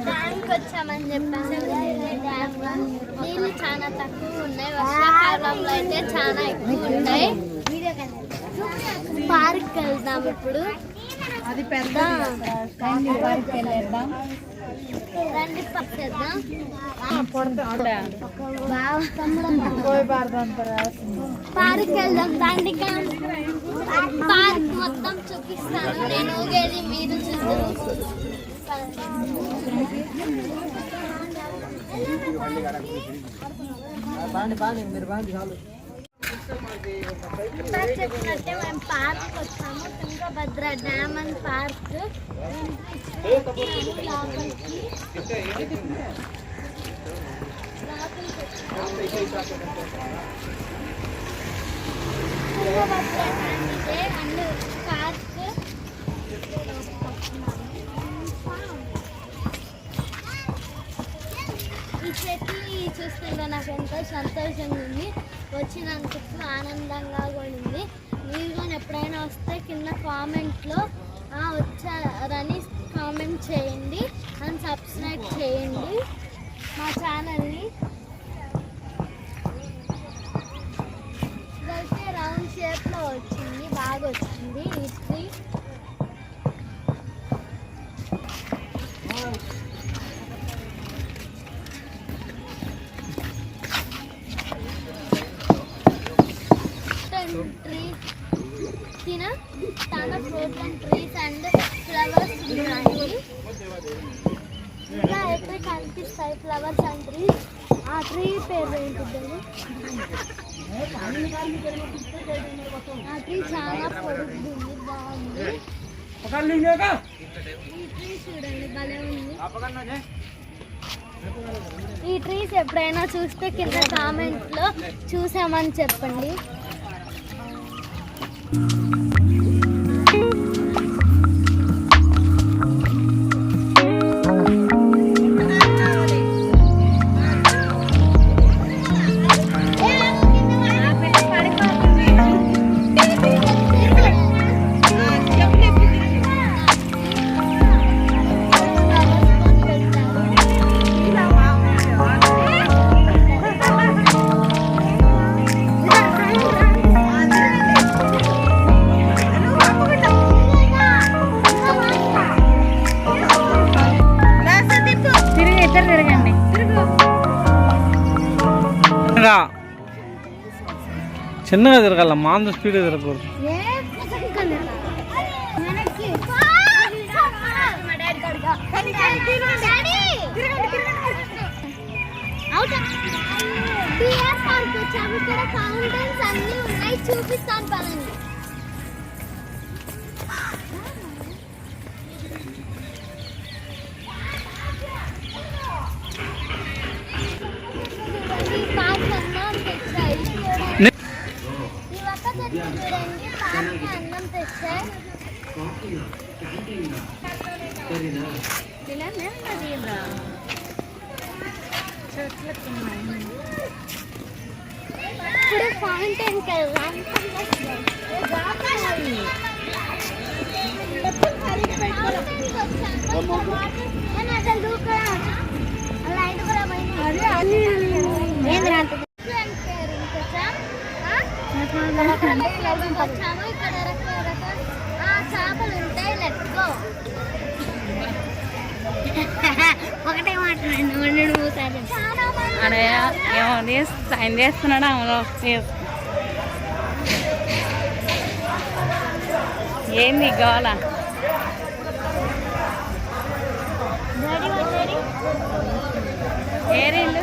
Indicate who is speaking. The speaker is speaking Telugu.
Speaker 1: డ్యామ్కి వచ్చామని చెప్పాను డ్యామ్ నీళ్ళు చాలా తక్కువ ఉన్నాయి వర్షాకాలంలో అయితే చాలా ఎక్కువ ఉన్నాయి పార్క్ వెళ్దాం ఇప్పుడు
Speaker 2: అది పెద్ద పార్క్ వెళ్ళేద్దాం
Speaker 1: రండి
Speaker 2: పాడదాం
Speaker 1: పార్క్ వెళ్దాం రండి పార్క్ మొత్తం చూపిస్తాను నేను ఊగేది మీరు చూస్తారు చెప్పినట్టే మేము పార్క్ వచ్చాము Tungabhadra dam and park. Tungabhadra dam ఇదే అండ్ పార్క్ ఈ చెట్లు చూస్తుంటే నాకు ఎంతో సంతోషంగా ఉంది. వచ్చినందుకు ఆనందంగా కూడా ఉంది. మీరు కానీ ఎప్పుడైనా వస్తే కింద కామెంట్లో వచ్చారని కామెంట్ చేయండి. అండ్ సబ్స్క్రైబ్ చేయండి. మా ఛానల్ని. ఇదైతే రౌండ్ షేప్లో వచ్చింది బాగా వచ్చింది. ఈ తిన చాలా fruits and trees and flowers ఉన్నాయి ఇంకా ఎప్పుడు కనిపిస్తాయి ఫ్లవర్స్ అండ్ ట్రీస్. ఆ ట్రీ పేరు ఏంటిది ఆ ట్రీ చాలా పొడుగుంది బాగుంది. ఈ ట్రీ చూడండి భలే ఉంది. ఈ ట్రీస్ ఎప్పుడైనా చూస్తే కింద కామెంట్లో చూసామని చెప్పండి.
Speaker 3: చిన్నగా చిన్నగా తిరగాల మాంద స్పీడ్ తిరగకూడదు
Speaker 1: కౌంటర్స్ అన్ని ఉన్నాయి చూపిస్తాను పదండి ఇప్పుడు ఫౌంటైన్కి వెళ్దాం వచ్చాము చేపలు ఉంటాయి ఒకటే మాట్లాడండి
Speaker 2: ఏమో ఆయన చేస్తున్నాడు అమలో? ఏంది ఏరీళ్ళు